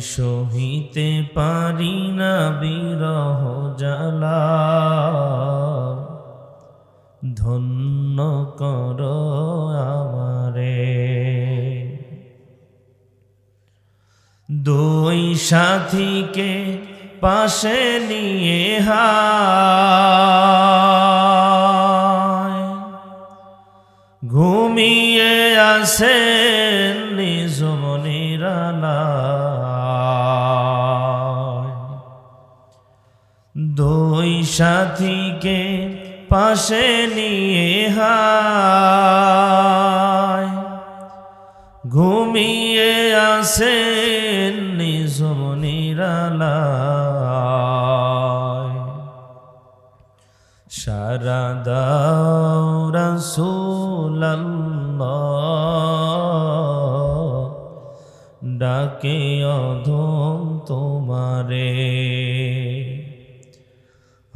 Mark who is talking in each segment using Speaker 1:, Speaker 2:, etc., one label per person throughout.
Speaker 1: সহিতে পারি না বিরহ জ্বালা। ধন্য কর আমারে। দুই সাথীকে পাশে নিয়ে হায়। ঘুমিয়ে আসেন দুই সাথীকে পাশে নিয়ে হায়। ঘুমিয়ে আসেন নিজমনিরালায় সারা দাও রাসূলাল্লাহ। ডাকে অধম তোমারে।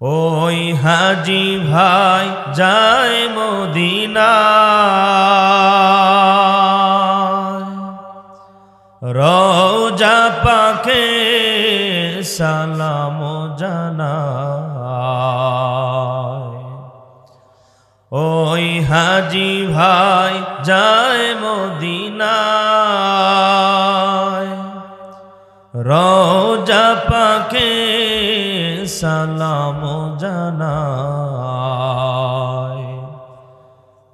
Speaker 1: ওই হাজি ভাই যায় মদিনা রোজা পাকে সালাম জানায়। ওই হাজি ভাই যায় মদিনায়। রোজা পাকে সালাম জানায়।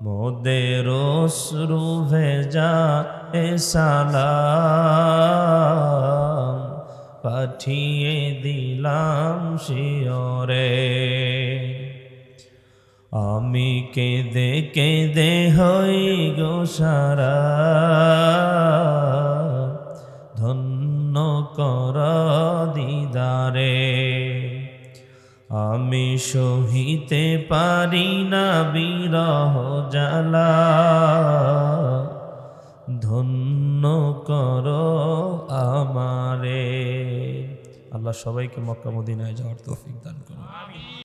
Speaker 1: মোদের অশ্রু ভেজা এ সালাম পাঠিয়ে দিলাম শিওরে আমি কেঁদে কেঁদে হই গো সারা। দিদারে আমি সহিতে পারি না বিরহ জ্বালা। ধন্য কর আমারে। আল্লাহ সবাইকে মক্কা মদিনায় যাওয়ার তৌফিক দান করুন।